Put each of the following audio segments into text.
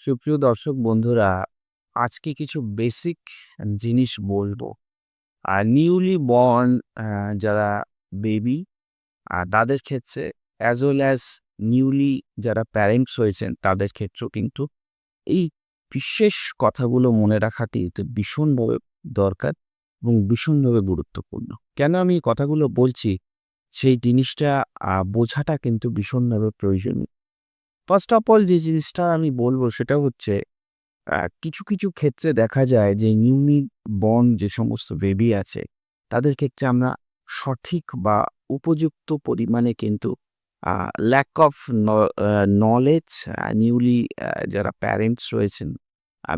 সুপ্রিয় দর্শক বন্ধুরা, আজকে কিছু বেসিক জিনিস বলব। আর নিউলি বর্ন যারা বেবি আ তাদের ক্ষেত্রে অ্যাজ ওয়েল অ্যাজ নিউলি যারা প্যারেন্টস হয়েছেন তাদের ক্ষেত্রেও কিন্তু এই বিশেষ কথাগুলো মনে রাখাটি কিন্তু ভীষণভাবে দরকার এবং ভীষণভাবে গুরুত্বপূর্ণ। কেন আমি কথাগুলো বলছি, সেই জিনিসটা বোঝাটা কিন্তু ভীষণভাবে প্রয়োজনীয়। ফার্স্ট অফ অল যে জিনিসটা আমি বলব সেটা হচ্ছে কিছু, কিছু ক্ষেত্রে দেখা যায় যে নিউলি বর্ন যে সমস্ত বেবি আছে, তাদের ক্ষেত্রে আমরা সঠিক বা উপযুক্ত পরিমাণে কিন্তু ল্যাক অফ নলেজ নিউলি যারা প্যারেন্টস রয়েছেন,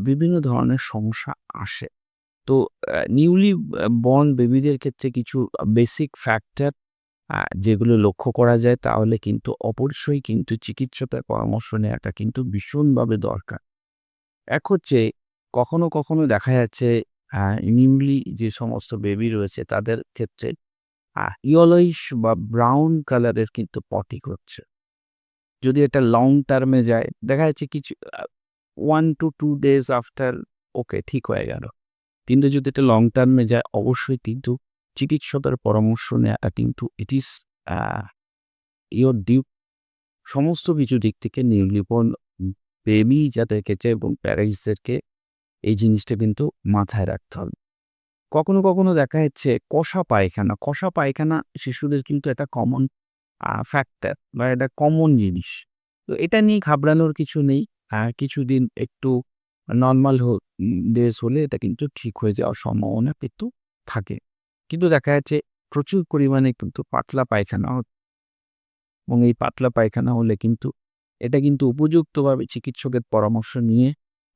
বিভিন্ন ধরনের সমস্যা আসে। তো নিউলি বর্ন বেবিদের ক্ষেত্রে কিছু বেসিক ফ্যাক্টর যেগুলো লক্ষ্য করা যায় তাহলে কিন্তু অবশ্যই কিন্তু চিকিৎসকের পরামর্শ নেওয়াটা কিন্তু ভীষণভাবে দরকার। এক হচ্ছে কখনো, কখনো দেখা যাচ্ছে নিউলি যে সমস্ত বেবি রয়েছে তাদের ক্ষেত্রে ইয়েলোইশ বা ব্রাউন কালারের কিন্তু পটি করছে। যদি এটা লং টার্মে যায়, দেখা যাচ্ছে কিছু one two two days after okay ঠিক হয়ে গেল। কিন্তু যদি এটা লং টার্মে যায় অবশ্যই কিন্তু চিকিৎসকের পরামর্শ নেওয়া কিন্তু ইট ইস আ ইওর ডিউ সমস্ত কিছু দিক থেকে নির্লিপন বেবি যাদের ক্ষেত্রে এবং প্যারেন্টসদেরকে এই জিনিসটা কিন্তু মাথায় রাখতে হবে। কখনো, কখনো দেখা যাচ্ছে কষা পায়খানা, কষা পায়খানা শিশুদের কিন্তু একটা কমন ফ্যাক্টর বা এটা কমন জিনিস। তো এটা নিয়ে ঘাবড়ানোর কিছু নেই। কিছুদিন একটু নর্মাল ডেজ হলে এটা কিন্তু ঠিক হয়ে যাওয়ার সম্ভাবনা কিন্তু থাকে। কিন্তু দেখা যাচ্ছে প্রচুর পরিমাণে কিন্তু পাতলা পায়খানা হ এবং এই পাতলা পায়খানা হলে কিন্তু এটা কিন্তু উপযুক্তভাবে চিকিৎসকের পরামর্শ নিয়ে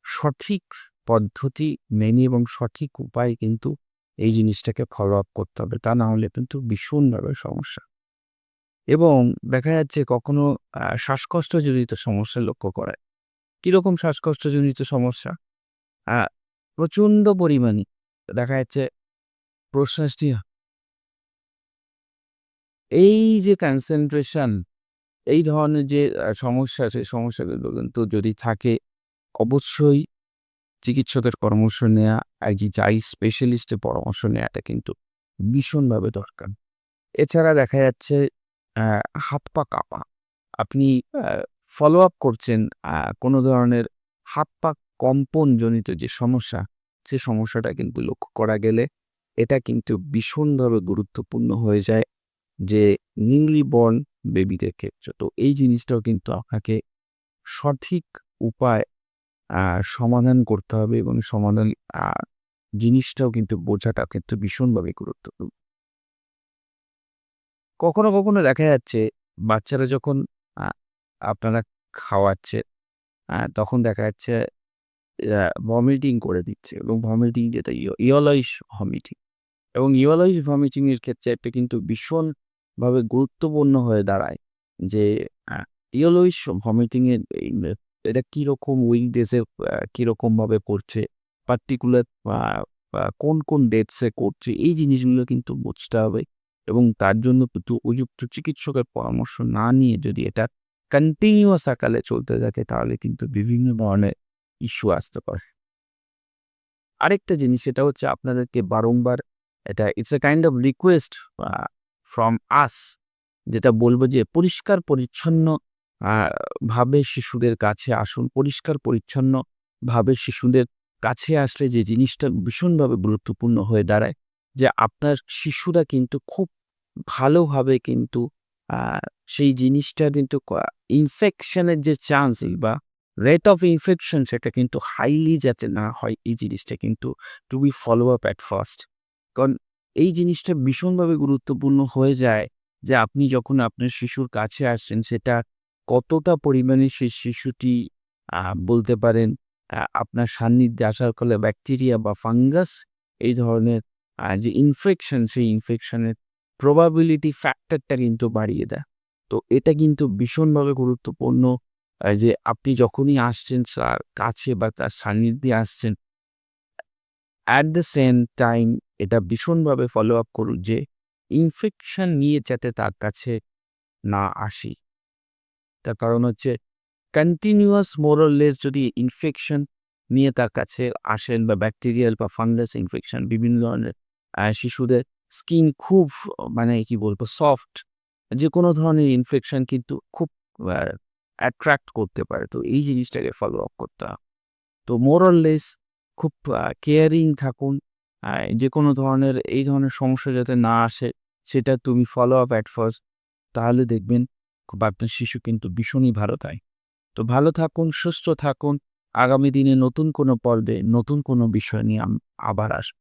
সঠিক পদ্ধতি মেনে এবং সঠিক উপায়ে কিন্তু এই জিনিসটাকে ফলো আপ করতে হবে। তা না হলে কিন্তু ভীষণভাবে সমস্যা। এবং দেখা যাচ্ছে কখনো শ্বাসকষ্টজনিত সমস্যা লক্ষ্য করায়। কীরকম শ্বাসকষ্টজনিত সমস্যা? প্রচণ্ড পরিমাণে দেখা যাচ্ছে প্রশ্বাসটি এই যে কনসেন্ট্রেশন এই ধরনের যে সমস্যা সেই সমস্যাগুলো কিন্তু যদি থাকে অবশ্যই চিকিৎসকের পরামর্শ নেয়া, একজন চাইল্ড স্পেশালিস্টের পরামর্শ নেওয়াটা কিন্তু ভীষণভাবে দরকার। এছাড়া দেখা যাচ্ছে আ হাত-পা কাঁপা। আপনি ফলো আপ করছেন কোনো ধরনের হাত-পা কম্পনজনিত যে সমস্যা, সে সমস্যাটা কিন্তু লক্ষ্য করা গেলে এটা কিন্তু ভীষণভাবে গুরুত্বপূর্ণ হয়ে যায় যে নিউলি বর্ন বেবিদের ক্ষেত্রে। তো এই জিনিসটাও কিন্তু আপনাকে সঠিক উপায় সমাধান করতে হবে এবং সমাধান জিনিসটাও কিন্তু বোঝাটা কিন্তু ভীষণভাবে গুরুত্বপূর্ণ। কখনো, কখনো দেখা যাচ্ছে বাচ্চারা যখন আপনারা খাওয়াচ্ছেন, আ তখন দেখা যাচ্ছে ভমিটিং করে দিচ্ছে এবং ভমিটিং যেটা ইয় ইয়েলোইশ ভমিটিং এবং ইয়েলোইশ ভমিটিং এর ক্ষেত্রে এটা কিন্তু ভীষণভাবে গুরুত্বপূর্ণ হয়ে দাঁড়ায় যে আ ইয়েলোইশ ভমিটিং এটা কীরকম উইকডেজে আ কিরকমভাবে করছে, পার্টিকুলার কোন, কোন ডেটসে করছে এই জিনিসগুলো কিন্তু বুঝতে হবে এবং তার জন্য কিন্তু উপযুক্ত চিকিৎসকের পরামর্শ না নিয়ে যদি এটা কন্টিনিউয়াস আকারে চলতে থাকে তাহলে কিন্তু বিভিন্ন ধরনের ইস্যু আসতে পারে। আরেকটা জিনিস সেটা হচ্ছে আপনাদেরকে বারংবার এটা it's a kind of request from us যেটা বলব যে পরিষ্কার পরিচ্ছন্ন ভাবে শিশুদের কাছে আসুন। পরিষ্কার পরিচ্ছন্ন ভাবে শিশুদের কাছে আসলে যে জিনিসটা ভীষণভাবে গুরুত্বপূর্ণ হয়ে দাঁড়ায়, যে আপনার শিশুরা কিন্তু খুব ভালোভাবে কিন্তু সেই জিনিসটা কিন্তু ইনফেকশনের যে চান্স বা রেট অফ ইনফেকশন সেটা কিন্তু হাইলি যাতে না হয়, এই জিনিসটা কিন্তু to be follow up at first. কারণ এই জিনিসটা ভীষণভাবে গুরুত্বপূর্ণ হয়ে যায় যে আপনি যখন আপনার শিশুর কাছে আসছেন, সেটা কতটা পরিমাণে সেই শিশুটি বলতে পারেন আপনার সান্নিধ্যে আসার ফলে ব্যাকটেরিয়া বা ফাঙ্গাস, এই ধরনের যে ইনফেকশন সেই ইনফেকশনের প্রবাবিলিটি ফ্যাক্টরটা কিন্তু বাড়িয়ে দেয়। তো এটা কিন্তু ভীষণভাবে গুরুত্বপূর্ণ যে আপনি যখনই আসছেন, তার কাছে বা তার সান্নিধ্যে আসছেন অ্যাট দ্য সেম টাইম এটা ভীষণভাবে ফলো আপ করুন যে ইনফেকশন নিয়ে যাতে তার কাছে না আসি। তার কারণ হচ্ছে কন্টিনিউয়াস মোরলেস যদি ইনফেকশন নিয়ে তার কাছে আসেন বা ব্যাকটেরিয়াল বা ফাঙ্গাস ইনফেকশন বিভিন্ন ধরনের শিশুদের স্কিন খুব মানে কি বলব সফট যে কোনো ধরনের ইনফেকশন কিন্তু খুব অ্যাট্রাক্ট করতে পারে। তো এই জিনিসটাকে ফলো আপ করতে তো মোরলেস খুব কেয়ারিং থাকুন। যে কোনো ধরনের, এই ধরনের সমস্যা যাতে না আসে, সেটা তুমি ফলো আপ অ্যাট ফার্স্ট তাহলে দেখবেন খুব আপনার শিশু কিন্তু ভীষণই ভালো তাই। তো ভালো থাকুন, সুস্থ থাকুন, আগামী দিনে নতুন কোনো পর্বে নতুন কোনো বিষয় নিয়ে আবার আসব।